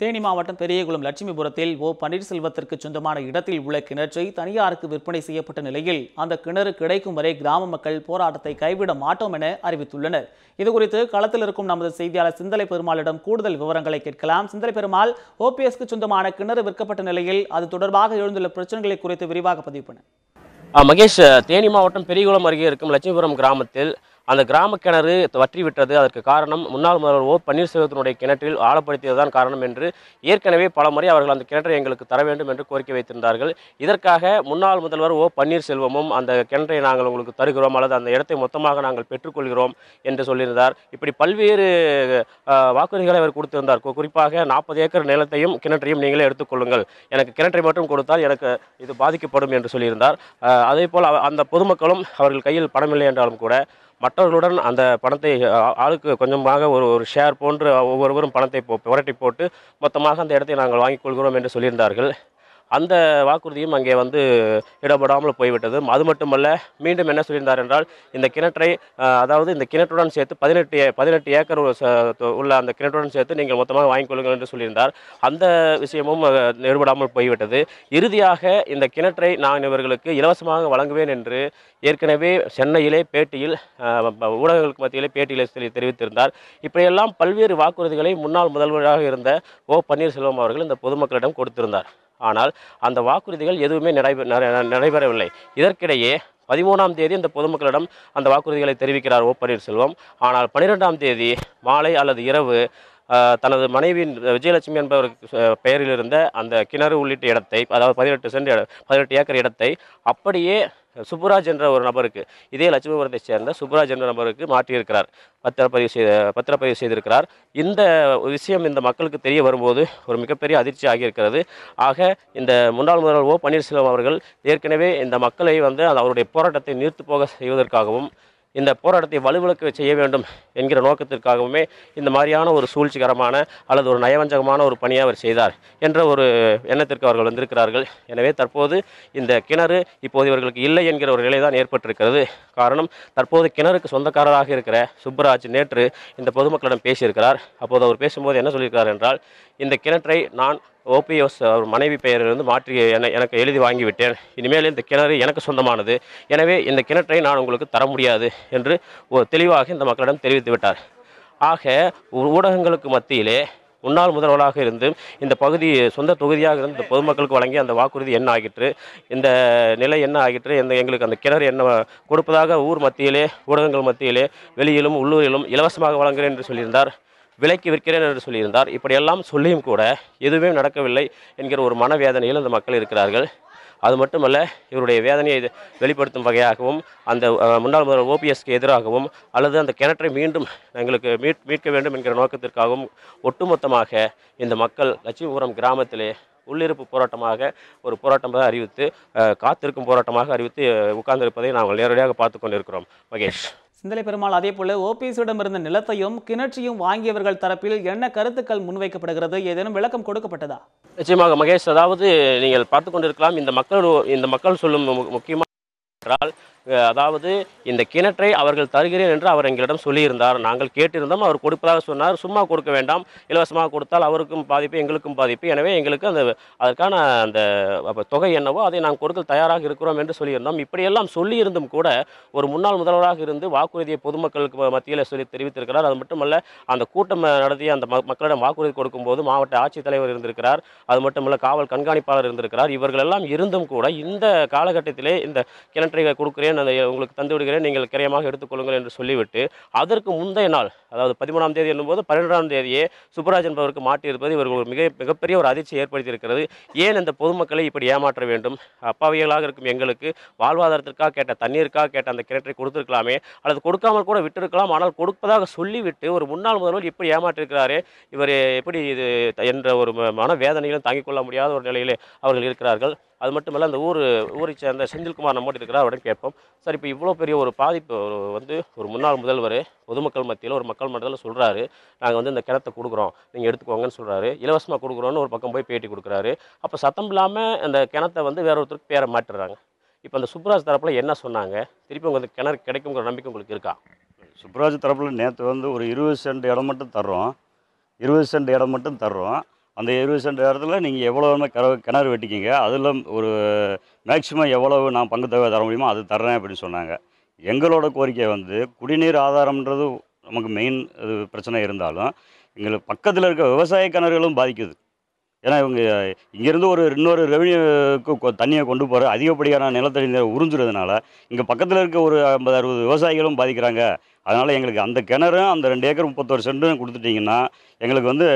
தேனி மாவட்டம் பெரியகுளம் லட்சுமிபுரத்தில் ஓ பன்னீர்செல்வத்திற்கு சொந்தமான இடத்தில் உள்ள கிணற்றை தனியாருக்கு விற்பனை செய்யப்பட்ட நிலையில் அந்த கிணறு கிடைக்கும் வரை கிராம மக்கள் போராட்டத்தை கைவிட மாட்டோம் என அறிவித்துள்ளனர். இதுகுறித்து களத்தில் இருக்கும் நமது செய்தியாளர் சிந்தலை பெருமாளிடம் கூடுதல் விவரங்களை கேட்கலாம். சிந்தலை பெருமாள் ஓபிஎஸ்க்கு சொந்தமான கிணறு விற்கப்பட்ட நிலையில் அது தொடர்பாக எழுந்துள்ள பிரச்சனைகளை குறித்து விரிவாக பதிவு பண்ண மகேஷ் தேனி மாவட்டம் பெரியகுளம் அருகே இருக்கும் லட்சுமிபுரம் கிராமத்தில் அந்த கிராம கிணறு வற்றி விட்டது அதற்கு காரணம் முன்னாள் முதல்வர் ஓ. பன்னீர்செல்வத்தினுடைய கிணற்றில் ஆழப்படுத்தியதுதான் காரணம் என்று ஏற்கனவே பல முறை அவர்கள் அந்த கிணற்றை எங்களுக்கு தர வேண்டும் என்று கோரிக்கை வைத்திருந்தார்கள். இதற்காக முன்னாள் முதல்வர் ஓ. பன்னீர்செல்வமும் அந்த கிணற்றை நாங்கள் உங்களுக்கு தருகிறோம் அல்லது அந்த இடத்தை மொத்தமாக நாங்கள் பெற்றுக்கொள்கிறோம் என்று சொல்லியிருந்தார். இப்படி பல்வேறு வாக்குறுதிகளை அவர் கொடுத்திருந்தார். குறிப்பாக நாற்பது ஏக்கர் நிலத்தையும் கிணற்றையும் நீங்களே எடுத்துக்கொள்ளுங்கள் எனக்கு கிணற்றை மட்டும் கொடுத்தால் எனக்கு இது பாதிக்கப்படும் என்று சொல்லியிருந்தார். அதே போல் அந்த பொதுமக்களும் அவர்கள் கையில் பணமில்லை என்றாலும் கூட மற்றவர்களுடன் அந்த பணத்தை ஆளுக்கு கொஞ்சமாக ஒரு ஒரு ஷேர் போன்று ஒவ்வொருவரும் பணத்தை போ- புரட்டி போட்டு மொத்தமாக அந்த இடத்தை நாங்கள் வாங்கிக் கொள்கிறோம் என்று சொல்லியிருந்தார்கள். அந்த வாக்குறுதியும் அங்கே வந்து இடப்படாமல் போய்விட்டது. அது மட்டுமல்ல மீண்டும் என்ன சொல்லியிருந்தார் என்றால் இந்த கிணற்றை அதாவது இந்த கிணற்றுடன் சேர்த்து பதினெட்டு பதினெட்டு ஏக்கர் உள்ள உள்ள அந்த கிணற்றுடன் சேர்த்து நீங்கள் மொத்தமாக வாங்கிக் கொள்ளுங்கள் என்று சொல்லியிருந்தார். அந்த விஷயமும் அஹ், நிறுவடாமல் போய்விட்டது. இறுதியாக இந்த கிணற்றை நான் இவர்களுக்கு இலவசமாக வழங்குவேன் என்று ஏற்கனவே சென்னையிலே பேட்டியில் ஊடகங்களுக்கு மத்தியிலே பேட்டியில் தெரிவித்திருந்தார். இப்படியெல்லாம் பல்வேறு வாக்குறுதிகளை முன்னாள் முதல்வராக இருந்த ஓ பன்னீர்செல்வம் அவர்கள் இந்த பொதுமக்களிடம் கொடுத்திருந்தார். ஆனால் அந்த வாக்குறுதிகள் எதுவுமே நடைபெ நடைபெறவில்லை. இதற்கிடையே பதிமூணாம் தேதி இந்த பொதுமக்களிடம் அந்த வாக்குறுதிகளை தெரிவிக்கிறார் ஓ பன்னீர்செல்வம். ஆனால் பன்னிரெண்டாம் தேதி மாலை அல்லது இரவு தனது மனைவியின் விஜயலட்சுமி என்பவருக்கு பெயரில் இருந்த அந்த கிணறு உள்ளிட்ட இடத்தை அதாவது பதினெட்டு சென்ட் இட- பதினெட்டு ஏக்கர் இடத்தை அப்படியே சுப்புராஜ் என்ற ஒரு நபருக்கு இதே லட்சுமிபுரத்தை சேர்ந்த சுப்புராஜ் என்ற நபருக்கு மாற்றியிருக்கிறார். பத்திரப்பதிவு செய்த பத்திரப்பதிவு செய்திருக்கிறார். இந்த விஷயம் இந்த மக்களுக்கு தெரிய வரும்போது ஒரு மிகப்பெரிய அதிர்ச்சி ஆகியிருக்கிறது. ஆக இந்த முன்னாள் முதல்வர் ஓ பன்னீர்செல்வம் அவர்கள் ஏற்கனவே இந்த மக்களை வந்து அந்த அவருடைய போராட்டத்தை நீர்த்து போக செய்வதற்காகவும் இந்த போராட்டத்தை வலுவிழக்க செய்ய வேண்டும் என்கிற நோக்கத்திற்காகவுமே இந்த மாதிரியான ஒரு சூழ்ச்சிகரமான அல்லது ஒரு நயவஞ்சகமான ஒரு பணியை அவர் செய்தார் என்ற ஒரு எண்ணத்திற்கு அவர்கள் வந்திருக்கிறார்கள். எனவே தற்போது இந்த கிணறு இப்போது இவர்களுக்கு இல்லை என்கிற ஒரு நிலை தான் ஏற்பட்டிருக்கிறது. காரணம் தற்போது கிணறுக்கு சொந்தக்காரராக இருக்கிற சுப்பராஜ் நேற்று இந்த பொதுமக்களிடம் பேசியிருக்கிறார். அப்போது அவர் பேசும்போது என்ன சொல்லியிருக்கிறார் என்றால் இந்த கிணற்றை நான் ஓபிஎஸ் அவர் மனைவி பெயரிலிருந்து மாற்றி என எனக்கு எழுதி வாங்கிவிட்டேன். இனிமேல் இந்த கிணறு எனக்கு சொந்தமானது. எனவே இந்த கிணற்றை நான் உங்களுக்கு தர முடியாது என்று ஒரு தெளிவாக இந்த மக்களிடம் தெரிவித்து விட்டார். ஆக ஊடகங்களுக்கு மத்தியிலே முன்னாள் முதல்வராக இருந்து இந்த பகுதி சொந்த தொகுதியாக இருந்து பொதுமக்களுக்கு வழங்கிய அந்த வாக்குறுதி என்ன ஆகிற்று? இந்த நிலை என்ன ஆகிற்று? இந்த எங்களுக்கு அந்த கிணறு என்ன கொடுப்பதாக ஊர் மத்தியிலே ஊடகங்கள் மத்தியிலே வெளியிலும் உள்ளூரிலும் இலவசமாக வழங்குகிறேன் என்று சொல்லியிருந்தார். விலைக்கு விற்கிறேன் என்று சொல்லியிருந்தார். இப்படியெல்லாம் சொல்லியும் கூட எதுவுமே நடக்கவில்லை என்கிற ஒரு மனவேதனையில் இந்த மக்கள் இருக்கிறார்கள். அது மட்டுமல்ல இவருடைய வேதனையை வெளிப்படுத்தும் வகையாகவும் அந்த முன்னாள் முதல்வர் ஓபிஎஸ்க்கு எதிராகவும் அல்லது அந்த கிணற்றை மீண்டும் எங்களுக்கு மீட் மீட்க வேண்டும் என்கிற நோக்கத்திற்காகவும் ஒட்டுமொத்தமாக இந்த மக்கள் லட்சுமிபுரம் கிராமத்திலே உள்ளிருப்பு போராட்டமாக ஒரு போராட்டமாக அறிவித்து காத்திருக்கும் போராட்டமாக அறிவித்து உட்கார்ந்திருப்பதை நாங்கள் நேரடியாக பார்த்து கொண்டிருக்கிறோம். மகேஷ். சிந்தலை பெருமாள் அதே போல ஓபிஎஸிடம் இருந்த நிலத்தையும் கிணற்றையும் வாங்கியவர்கள் தரப்பில் என்ன கருத்துக்கள் முன்வைக்கப்படுகிறது? ஏதேனும் விளக்கம் கொடுக்கப்பட்டதா? நிச்சயமாக மகேஷ் அதாவது நீங்கள் பார்த்து கொண்டிருக்கலாம் இந்த மக்கள் இந்த மக்கள் சொல்லும் மு- என்றால் அதாவது இந்த கிணற்றை அவர்கள் தருகிறேன் என்று அவர் எங்களிடம் சொல்லியிருந்தார். நாங்கள் கேட்டிருந்தோம் அவர் கொடுப்பதாக சொன்னார். சும்மா கொடுக்க வேண்டாம் இலவசமாக கொடுத்தால் அவருக்கும் பாதிப்பு எங்களுக்கும் பாதிப்பு. எனவே எங்களுக்கு அந்த அதற்கான அந்த தொகை என்னவோ அதை நாங்கள் கொடுக்க தயாராக இருக்கிறோம் என்று சொல்லியிருந்தோம். இப்படியெல்லாம் சொல்லியிருந்தும் கூட ஒரு முன்னாள் முதல்வராக இருந்து வாக்குறுதியை பொதுமக்களுக்கு மத்தியில் சொல்லி தெரிவித்திருக்கிறார். அது மட்டுமல்ல அந்த கூட்டம் நடத்திய அந்த ம- மக்களிடம் வாக்குறுதி கொடுக்கும்போது மாவட்ட ஆட்சித்தலைவர் இருந்திருக்கிறார். அது மட்டுமல்ல காவல் கண்காணிப்பாளர் இருந்திருக்கிறார். இவர்களெல்லாம் இருந்தும் கூட இந்த காலகட்டத்திலே இந்த கிணற்றை கொடுக்கிறேன் அதை உங்களுக்கு தந்து விடுகிறேன். நீங்கள் கிரயமாக எடுத்துக்கொள்ளுங்கள் என்று சொல்லிவிட்டு அதற்கு முந்தைய நாள் அதாவது பதிமூணாம் தேதி என்னும்போது பன்னிரெண்டாம் தேதியே சுப்பராஜ் என்பவருக்கு மாட்டியிருப்பது இவர்கள் மிக மிகப்பெரிய ஒரு அதிர்ச்சியை ஏற்படுத்தியிருக்கிறது. ஏன் இந்த பொதுமக்களை இப்படி ஏமாற்ற வேண்டும்? அப்பாவிகளாக இருக்கும் எங்களுக்கு வாழ்வாதாரத்திற்காக கேட்ட தண்ணீருக்காக கேட்ட அந்த கிணற்றை கொடுத்துருக்கலாமே அல்லது கொடுக்காமல் கூட விட்டிருக்கலாம் ஆனால் கொடுப்பதாக சொல்லிவிட்டு ஒரு முன்னாள் முதல்வர் இப்படி ஏமாற்றிருக்கிறாரே இவர் எப்படி இது என்ற ஒரு மன வேதனையிலும் தாங்கிக் கொள்ள முடியாத ஒரு நிலையிலே அவர்கள் இருக்கிறார்கள். அது மட்டுமல்ல அந்த ஊர் ஊரை சேர்ந்த செந்தில்குமார் நம்மோடு இருக்கிறார் அவரிடம் கேட்போம். சார் இப்போ இவ்வளோ பெரிய ஒரு பாதிப்பு ஒரு வந்து ஒரு முன்னாள் முதல்வர் பொதுமக்கள் மத்தியில் ஒரு மக்கள் மன்றத்தில் சொல்கிறாரு நாங்கள் வந்து இந்த கிணத்தை கொடுக்குறோம் நீங்கள் எடுத்துக்கோங்கன்னு சொல்கிறாரு இலவசமாக கொடுக்குறோன்னு ஒரு பக்கம் போய் பேட்டி கொடுக்குறாரு. அப்போ சத்தம் இல்லாமல் அந்த கிணத்தை வந்து வேற ஒருத்தருக்கு பேரை மாட்டுறாங்க இப்போ அந்த சுப்ராஜ் தரப்பில் என்ன சொன்னாங்க? திருப்பி உங்களுக்கு கிணறு கிடைக்குங்கிற நம்பிக்கை உங்களுக்கு இருக்கா? சுப்ராஜ் தரப்பில் நேற்று வந்து ஒரு இருபது சென்ட் இடம் மட்டும் தர்றோம். இருபது சென்ட் இடம் மட்டும் தர்றோம். அந்த இருபது சென்ட் இடத்துல நீங்கள் எவ்வளோ கிணறு கிணறு வெட்டிக்கிங்க. அதில் ஒரு மேக்சிமம் எவ்வளவு நான் பங்கு தேவை தர முடியுமோ அது தர்றேன் அப்படின்னு சொன்னாங்க. எங்களோட கோரிக்கை வந்து குடிநீர் ஆதாரம்ன்றது நமக்கு மெயின் இது பிரச்சனை இருந்தாலும் எங்களுக்கு பக்கத்தில் இருக்க விவசாய கிணறுகளும் பாதிக்குது. ஏன்னா இவங்க இங்கேருந்து ஒரு இன்னொரு ரெவன்யூக்கு தண்ணியை கொண்டு போகிற அதிகப்படியான நிலத்தடி நீரை உறிஞ்சுறதுனால இங்கே பக்கத்தில் இருக்க ஒரு ஐம்பது அறுபது விவசாயிகளும் பாதிக்கிறாங்க. அதனால் எங்களுக்கு அந்த கிணறும் அந்த ரெண்டு ஏக்கர் முப்பத்தொரு சென்ட்டும் கொடுத்துட்டிங்கன்னா எங்களுக்கு வந்து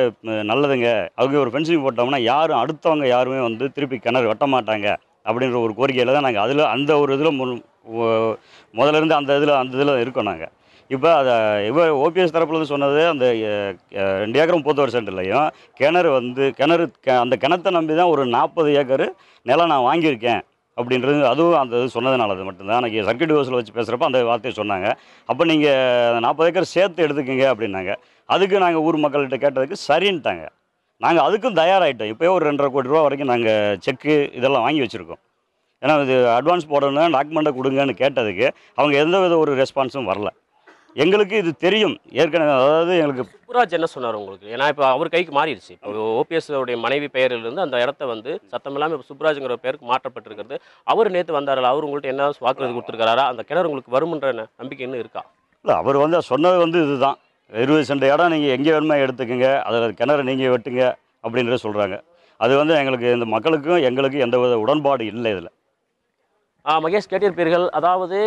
நல்லதுங்க. அவங்க ஒரு ஃபென்சிங் போட்டோம்னா யாரும் அடுத்தவங்க யாருமே வந்து திருப்பி கிணறு வெட்ட மாட்டாங்க அப்படின்ற ஒரு கோரிக்கையில் தான் நாங்கள் அதில் அந்த ஒரு இதில் முன் முதல்ல இருந்து அந்த இதில் அந்த இதில் இருக்கோம் நாங்கள் இப்போ அதை இவர் ஓபிஎஸ் தரப்புலேருந்து சொன்னது அந்த ரெண்டு ஏக்கரும் போத்தவர் சென்டர்லையும் கிணறு வந்து கிணறு அந்த கிணத்தை நம்பி தான் ஒரு நாற்பது ஏக்கர் நிலம் நான் வாங்கியிருக்கேன் அப்படின்றது அதுவும் அந்த இது சொன்னதுனால அது மட்டும்தான். அன்றைக்கி சர்க்கியூட் ஹவுஸில் வச்சு பேசுகிறப்ப அந்த வார்த்தையை சொன்னாங்க. அப்போ நீங்கள் நாற்பது ஏக்கர் சேர்த்து எடுத்துக்கங்க அப்படின்னாங்க. அதுக்கு நாங்கள் ஊர் மக்கள்கிட்ட கேட்டதுக்கு சரின்ட்டாங்க. நாங்கள் அதுக்கும் தயாராகிட்டோம் இப்போயே ஒரு ரெண்டரை கோடி ரூபா வரைக்கும் நாங்கள் செக்கு இதெல்லாம் வாங்கி வச்சுருக்கோம். ஏன்னா இது அட்வான்ஸ் போடணும் டாக்குமெண்ட்டை கொடுங்கன்னு கேட்டதுக்கு அவங்க எந்த வித ஒரு ரெஸ்பான்ஸும் வரல. எங்களுக்கு இது தெரியும். ஏற்கனவே அதாவது எங்களுக்கு சுப்புராஜ் என்ன சொன்னார் உங்களுக்கு? ஏன்னா இப்போ அவர் கைக்கு மாறிடுச்சு. இப்போ ஓபிஎஸ் உடைய மனைவி பெயரிலிருந்து அந்த இடத்த வந்து சத்தம் இல்லாமல் இப்போ சுப்புராஜுங்கிற பேருக்கு மாற்றப்பட்டிருக்கிறது. அவர் நேற்று வந்தாரல அவர் உங்கள்கிட்ட என்ன வாக்குறுதி கொடுத்துருக்காரா அந்த கிணறு உங்களுக்கு வரும்ன்ற நம்பிக்கை இன்னும் இருக்கா? இல்லை அவர் வந்து சொன்னது வந்து இதுதான். இருபது சென்ட் இடம் நீங்கள் எங்கே வேணுமோ எடுத்துக்கங்க. அதில் கிணறு நீங்கள் வெட்டுங்க அப்படின்றத சொல்கிறாங்க அது வந்து எங்களுக்கு இந்த மக்களுக்கும் எங்களுக்கும் எந்த வித உடன்பாடு இல்லை இதில். மகேஷ் கேட்டிருப்பீர்கள் அதாவது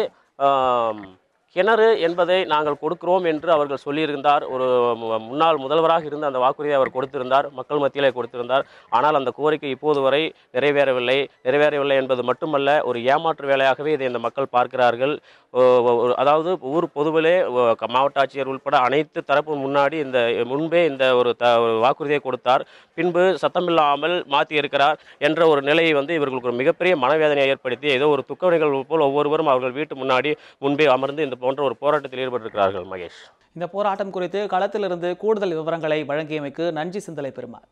கிணறு என்பதை நாங்கள் கொடுக்கிறோம் என்று அவர்கள் சொல்லியிருந்தார். ஒரு முன்னாள் முதல்வராக இருந்த அந்த வாக்குறுதியை அவர் கொடுத்திருந்தார். மக்கள் மத்தியிலே கொடுத்திருந்தார். ஆனால் அந்த கோரிக்கை இப்போது வரை நிறைவேறவில்லை. நிறைவேறவில்லை என்பது மட்டுமல்ல ஒரு ஏமாற்று வேலையாகவே இதை இந்த மக்கள் பார்க்கிறார்கள். அதாவது ஊர் பொதுவிலே மாவட்ட ஆட்சியர் உட்பட அனைத்து தரப்பு முன்னாடி இந்த முன்பே இந்த ஒரு த வாக்குறுதியை கொடுத்தார். பின்பு சத்தமில்லாமல் மாற்றி இருக்கிறார் என்ற ஒரு நிலையை வந்து இவர்களுக்கு ஒரு மிகப்பெரிய மனவேதனையை ஏற்படுத்தி ஏதோ ஒரு துக்க நிகழ்வு போல் ஒவ்வொருவரும் அவர்கள் வீட்டு முன்னாடி முன்பே அமர்ந்து இந்த போன்ற ஒரு போராட்டத்தில் ஈடுபட்டிருக்கிறார்கள் மகேஷ். இந்த போராட்டம் குறித்து களத்திலிருந்து கூடுதல் விவரங்களை வழங்கியமைக்கு நன்றி சிந்தலை பெருமாள்.